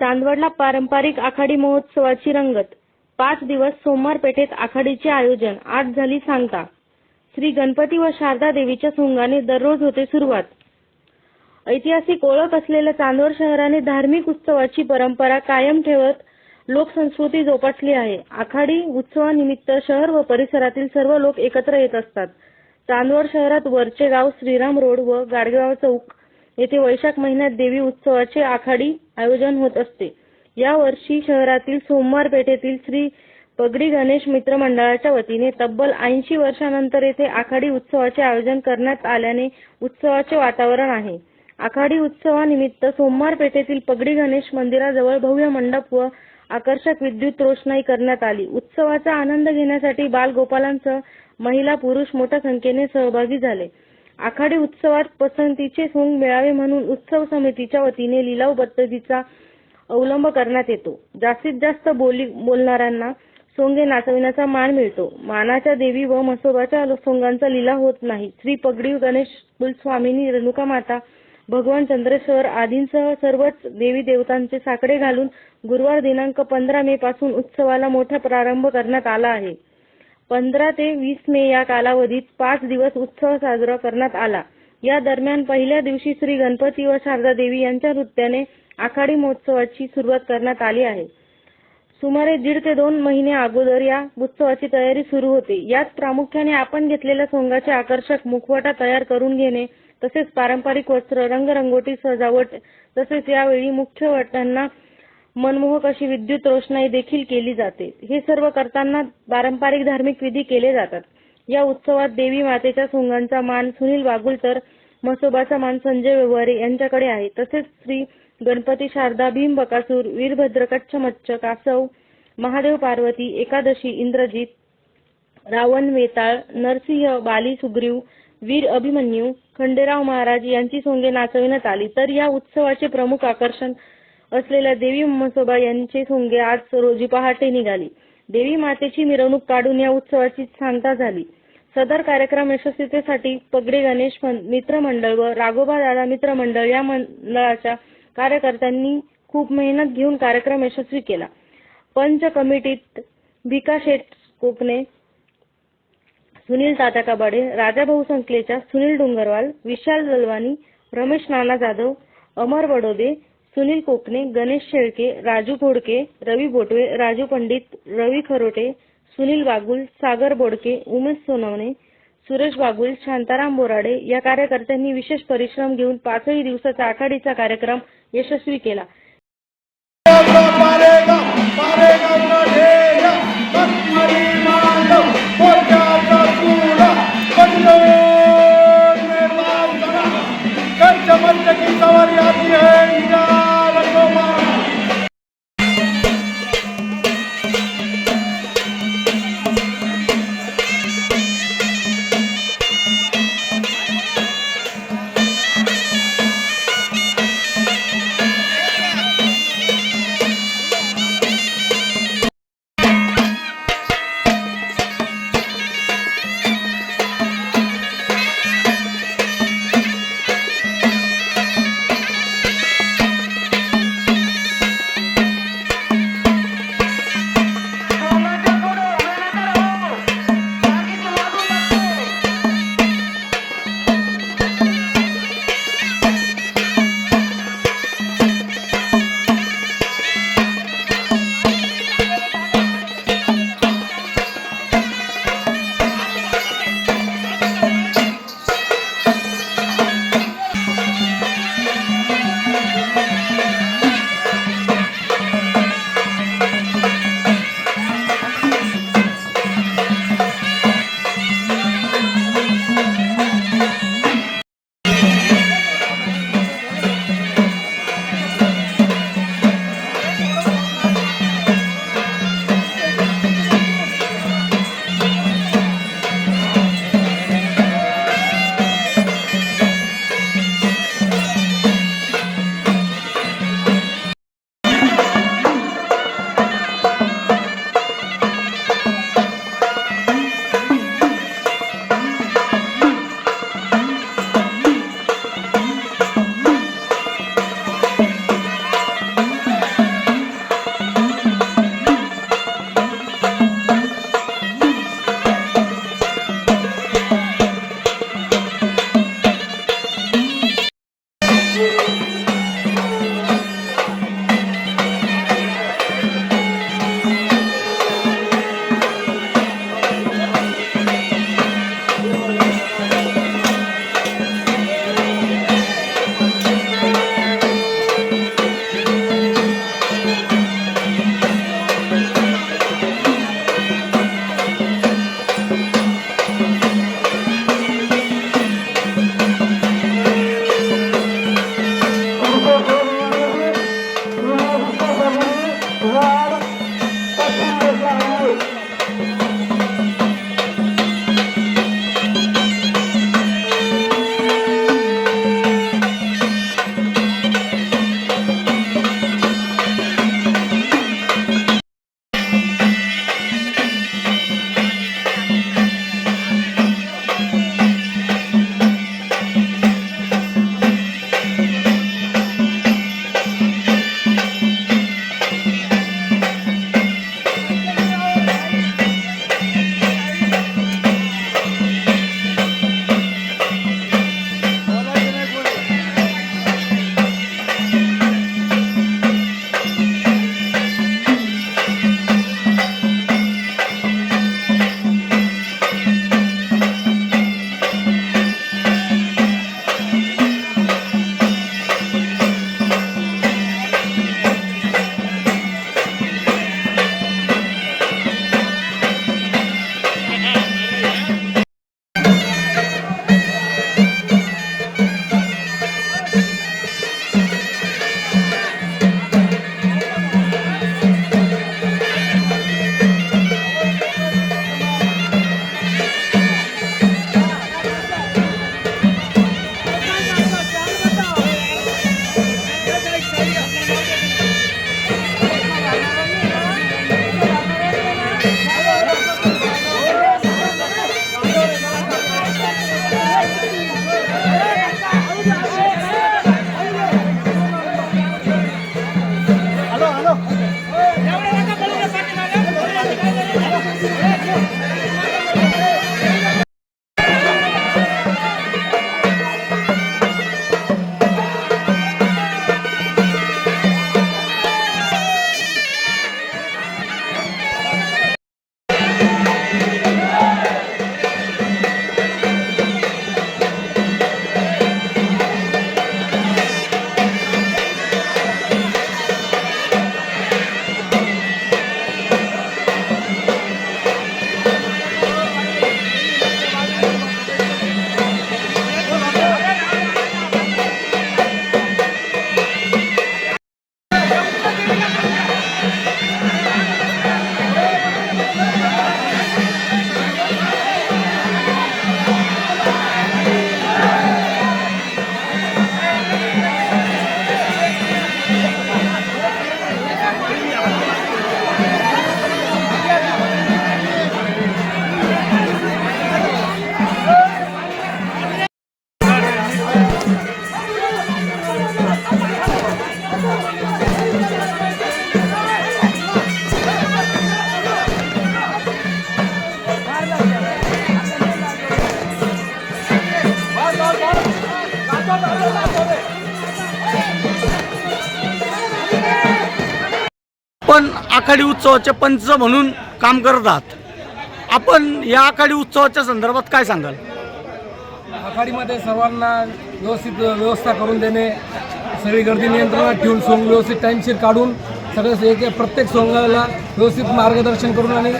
चांदवडला पारंपरिक आखाडी महोत्सवाची रंगत. पाच दिवस सोमवार पेठेत आखाडीचे आयोजन. आज झाली सांगता. श्री गणपती व शारदा देवीच्या सोंगाने दररोज होते सुरुवात. ऐतिहासिक ओळख असलेल्या चांदवड शहराने धार्मिक उत्सवाची परंपरा कायम ठेवत लोकसंस्कृती जोपासली आहे. आखाडी उत्सवानिमित्त शहर व परिसरातील सर्व लोक एकत्र येत असतात. चांदवड शहरात वरचे गाव श्रीराम रोड व गाडगाव चौक येथे वैशाख महिन्यात देवी उत्सवाचे आखाडी आयोजन होत असते. या वर्षी शहरातील सोमवार पेठेतील श्री पगडी गणेश मित्र मंडळाच्या वतीने तब्बल ऐंशी वर्षानंतर येथे आखाडी उत्सवाचे आयोजन करण्यात आल्याने उत्सवाचे वातावरण आहे. आखाडी उत्सवानिमित्त सोमवार पेठेतील पगडी गणेश मंदिराजवळ भव्य मंडप व आकर्षक विद्युत रोषणाई करण्यात आली. उत्सवाचा आनंद घेण्यासाठी बालगोपालांसह महिला पुरुष मोठ्या संख्येने सहभागी झाले. आखाडी उत्सवात पसंतीचे सोंग मिळावे म्हणून उत्सव समितीच्या वतीने लिलाव पद्धतीचा अवलंब करण्यात येतो. जास्तीत जास्त बोली बोलणाऱ्यांना सोंगे नाचविण्याचा मान मिळतो. मानाच्या देवी व म्हसोबाच्या सोंगांचा लिलाव होत नाही. श्री पगडी गणेश कुलस्वामिनी रेणुका माता भगवान चंद्रेश्वर आदींसह सर्वच देवी देवतांचे साकडे घालून गुरुवार दिनांक पंधरा मे पासून उत्सवाला मोठा प्रारंभ करण्यात आला आहे. पंधरा ते वीस मे या कालावधीत पाच दिवस उत्सव साजरा करण्यात आला. या दरम्यान पहिल्या दिवशी श्री गणपती व शारदा देवी यांच्या नृत्याने आखाडी महोत्सवाची सुरुवात करण्यात आली आहे. सुमारे दीड ते दोन महिने अगोदर या उत्सवाची तयारी सुरू होते. यात प्रामुख्याने आपण घेतलेल्या सोंगाचे आकर्षक मुखवटा तयार करून घेणे तसेच पारंपरिक वस्त्र रंगरंगोटी सजावट तसेच यावेळी मुख्य वटांना मनमोहक अशी विद्युत रोषणाई देखील केली जाते. हे सर्व करताना पारंपरिक धार्मिक विधी केले जातात. या उत्सवात देवी मातेच्या सोंगांचा मान सुनील बागुल तर म्हसोबाचा मान संजय व्यवहारे यांच्याकडे आहे. तसेच श्री गणपती शारदा भीम बकासूर वीरभद्र कच्छ मच्छ कासव महादेव पार्वती एकादशी इंद्रजित रावण वेताळ नरसिंह बाली सुग्रीव वीर अभिमन्यू खंडेराव महाराज यांची सोंगे नाचविण्यात आली. तर या उत्सवाचे प्रमुख आकर्षण असलेल्या देवी म्हसोबा यांचे सोंगे आज रोजी पहाटे निघाली. देवी मातेची मिरवणूक काढून या उत्सवाची सांगता झाली. सदर कार्यक्रम यशस्वीतेसाठी पगडे गणेश मित्रमंडळ व राघोबा दादा मित्रमंडळ या मंडळाच्या कार्यकर्त्यांनी खूप मेहनत घेऊन कार्यक्रम यशस्वी केला. पंच कमिटीत भिका शेठ कोकणे सुनील तात्या कबाडे राजाभाऊ संकलेच्या सुनील डोंगरवाल विशाल दलवानी रमेश नाना जाधव अमर बडोदे सुनील कोकणे गणेश शेळके राजू घोडके रवी बोटवे राजू पंडित रवी खरोटे सुनील बागुल सागर बोडके उमेश सोनवणे सुरेश बागुल शांताराम बोराडे या कार्यकर्त्यांनी विशेष परिश्रम घेऊन पाचही दिवसाचा आखाडीचा कार्यक्रम यशस्वी केला. Whoa. उत्सवाचे पंच म्हणून काम करत आहात. आपण या आखाडी उत्सवाच्या संदर्भात काय सांगाल? आखाडीमध्ये सर्वांना व्यवस्थित व्यवस्था करून देणे सगळी गर्दी नियंत्रणात ठेवून सोंग व्यवस्थित टाईमशीर काढून सगळं एक एक प्रत्येक सोंगाला व्यवस्थित मार्गदर्शन करून आणि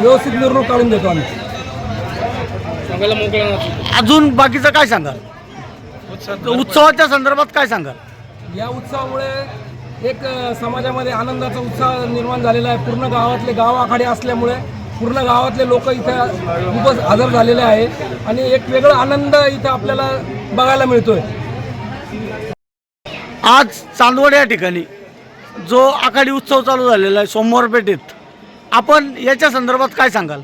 व्यवस्थित मिरवणूक काढून देतो आम्ही. अजून बाकीचं काय सांगाल? उत्सवाच्या संदर्भात काय सांगाल? या उत्सवामुळे एक समाजामध्ये आनंदाचा उत्साह निर्माण झालेला आहे. पूर्ण गावातले गाव आखाडे असल्यामुळे पूर्ण गावातले लोक इथं खूपच हजर झालेले आहे. आणि एक वेगळा आनंद इथं आपल्याला बघायला मिळतोय. आज चांदवड या ठिकाणी जो आखाडी उत्सव चालू झालेला आहे सोमवार पेठेत आपण याच्या संदर्भात काय सांगाल?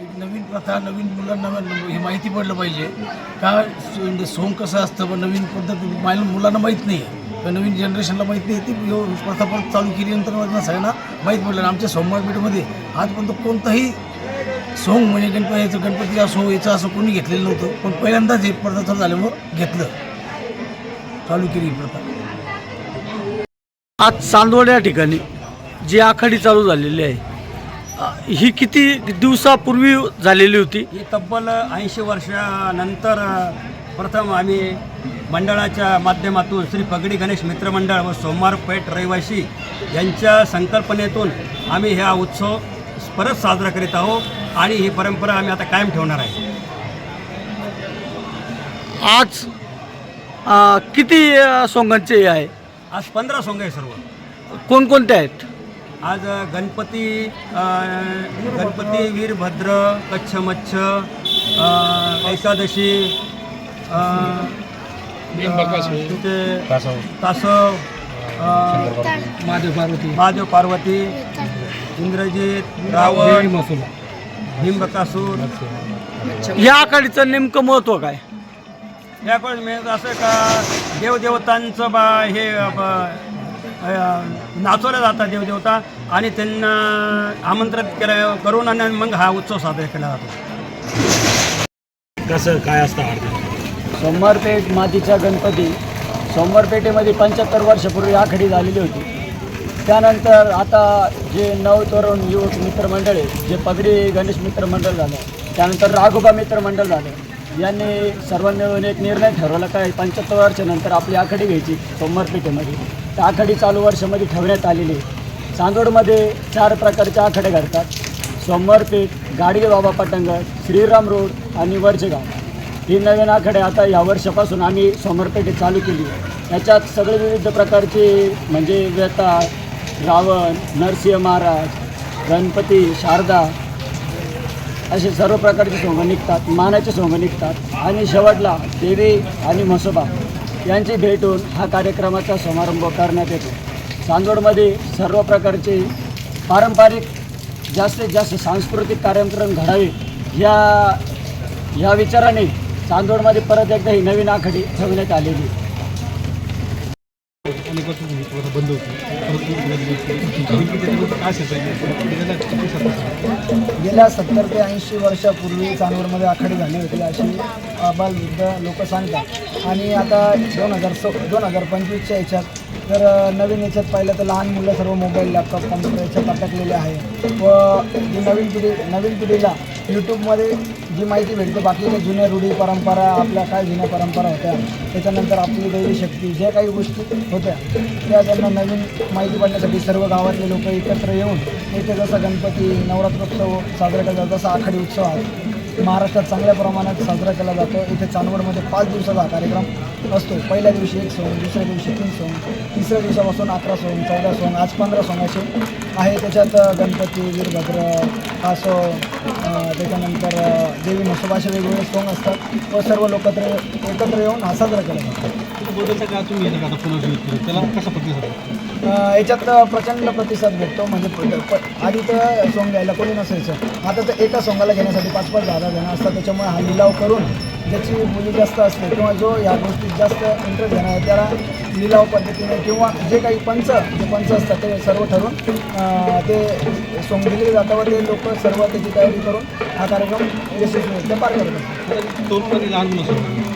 एक नवीन प्रथा नवीन मुलांना हे माहिती पडलं पाहिजे. का सो- सोंग कसं असतं पण नवीन पद्धत मुलांना माहीत नाही. आहे नवीन जनरेशनला माहीत नाही ती प्रथा परत चालू केल्यानंतर मग सगळ्यांना माहीत पडलं. आणि आमच्या सोमवारपेठेमध्ये आजपर्यंत कोणताही सोंग म्हणजे गणपतीचं गणपतीचा असो याचं असं कोणी घेतलेलं नव्हतं. पण पहिल्यांदाच हे प्रथा चालू झाल्यामुळं घेतलं. चालू केली ही प्रथा. आज चांदवड या ठिकाणी जी आखाडी चालू झालेली आहे ही किती दिवसापूर्वी झालेली होती? ही तब्बल ऐंशी वर्षानंतर प्रथम आम्ही मंडळाच्या माध्यमातून श्री पगडी गणेश मित्रमंडळ व सोमवारपेठ रहिवासी यांच्या संकल्पनेतून आम्ही हा उत्सव परत साजरा करीत आहोत आणि ही परंपरा आम्ही आता कायम ठेवणार आहे. आज अ, किती अ, सोंगांचे आहे? आज पंधरा सोंग आहे सर्व. कोणकोणते आहेत? आज गणपती अ, गणपती वीरभद्र कच्छ मच्छ अ, एकादशी अ, तिथे महादेव पार्वती. महादेव पार्वती इंद्रजित रावण भीमबकासूर या आखाडीचं नेमकं महत्त्व काय? याकडे मी असं का देवदेवतांचं बा हे ब- अ, नाचवलं जातात देवदेवता आणि त्यांना आमंत्रित केलं करून आणि मग हा उत्सव साजरा केला जातो. सोमवारपेठ मातीचा गणपती सोमवारपेठेमध्ये पंच्याहत्तर वर्षापूर्वी आखडी झालेली होती. त्यानंतर आता जे नवतरुण युवक मित्रमंडळ आहे जे पगडी गणेश मित्रमंडळ झालं त्यानंतर राघोबा मित्रमंडळ झालं यांनी सर्वांनी मिळून एक निर्णय ठरवला काय पंच्याहत्तर वर्षानंतर आपली आखडी घ्यायची सोमवारपेठेमध्ये. त्या आखाडी चालू वर्षामध्ये ठेवण्यात आलेली आहे. चांदोडमध्ये चार प्रकारच्या आखडे घडतात. सोमवारपेठ गाडगे बाबा पटंगड श्रीराम रोड आणि वरचेगाव ही नवीन आखाडे आता या वर्षापासून आम्ही सोमवारपेठेत चालू केली. याच्यात सगळे विविध प्रकारचे म्हणजे व्यता रावण नरसिंह महाराज गणपती शारदा असे सर्व प्रकारचे सोंग निघतात मानाचे सोंग निघतात. आणि शेवटला देवी आणि म्हसोबा यांची भेट होऊन हा कार्यक्रमाचा समारंभ करण्यात येतो. चांदोडमध्ये सर्व प्रकारचे पारंपरिक जास्तीत जास्त सांस्कृतिक कार्यक्रम घडावे या या विचाराने चांदोडमध्ये परत एकदा ही नवीन आखडी ठेवण्यात आलेली आहे. गेल्या सत्तर ते ऐंशी वर्षापूर्वी चांदवडमध्ये आखाडी झाली होती अशी आबालवृद्ध लोक सांगतात आणि आता दोन हजार स दोन हजार पंचवीसच्या याच्यात जर नवीन याच्यात पाहिलं तर लहान मुलं सर्व मोबाईल लॅपटॉप कम्प्युटर याच्यात अटकलेले आहे. व जी नवीन पिढी नवीन पिढीला यूट्यूबमध्ये जी माहिती भेटते बाकीच्या जुन्या रूढी परंपरा आपल्या काय जुन्या परंपरा होत्या त्याच्यानंतर आपली दैवी शक्ती ज्या काही गोष्टी होत्या त्या त्यांना नवीन माहिती पडण्यासाठी सर्व गावातले लोक एकत्र येऊन इथे जसा गणपती नवरात्रोत्सव साजरा करतात जसा आखाडी उत्सव आहे महाराष्ट्रात चांगल्या प्रमाणात साजरा केला जातो. इथे चांदवडमध्ये पाच दिवसाचा हा कार्यक्रम असतो. पहिल्या दिवशी एक सोंग दुसऱ्या दिवशी तीन सोंग तिसऱ्या दिवसापासून अकरा सोंग चौदा सोंग आज पंधरा सोंगाचे आहे. त्याच्यात गणपती वीरभद्र अ, त्याच्यानंतर देवी म्हसोबा असे वेगवेगळे सोंग असतात. व सर्व लोक एकत्र येऊन हा साजरा केला जातो. याच्यात प्रचंड प्रतिसाद भेटतो. म्हणजे आधी तर सोंग घ्यायला कोणी नसायचं. आता तर एका सोंगाला घेण्यासाठी पाच पाच दहा पंधरा जण असतात. त्याच्यामुळे हा लिलाव करून ज्याची मुली जास्त असते किंवा जो या गोष्टीत जास्त इंटरेस्ट घेणार आहे त्याला लिलाव पद्धतीने किंवा जे काही पंच जे पंच असतात ते सर्व ठरवून ते सोंग दिले जातात व ते लोक सर्व त्याची तयारी करून हा कार्यक्रम यशस्वीरित्या पार करत असतात? अ,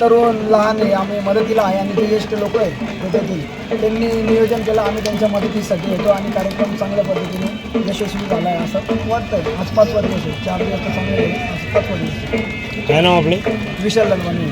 तरुण लहान आहे आम्ही मदतीला आहे आणि जे ज्येष्ठ लोक आहेत त्याच्यातील त्यांनी नियोजन केलं आम्ही त्यांच्या मदतीसाठी येतो आणि कार्यक्रम चांगल्या पद्धतीने यशस्वी झाला आहे असं वाटतंय. आज पाचवा दिवस आहे चार दिवस तर चांगले गेले आज पाचवा दिवस काय नाव आपले? विशाल ललवाणी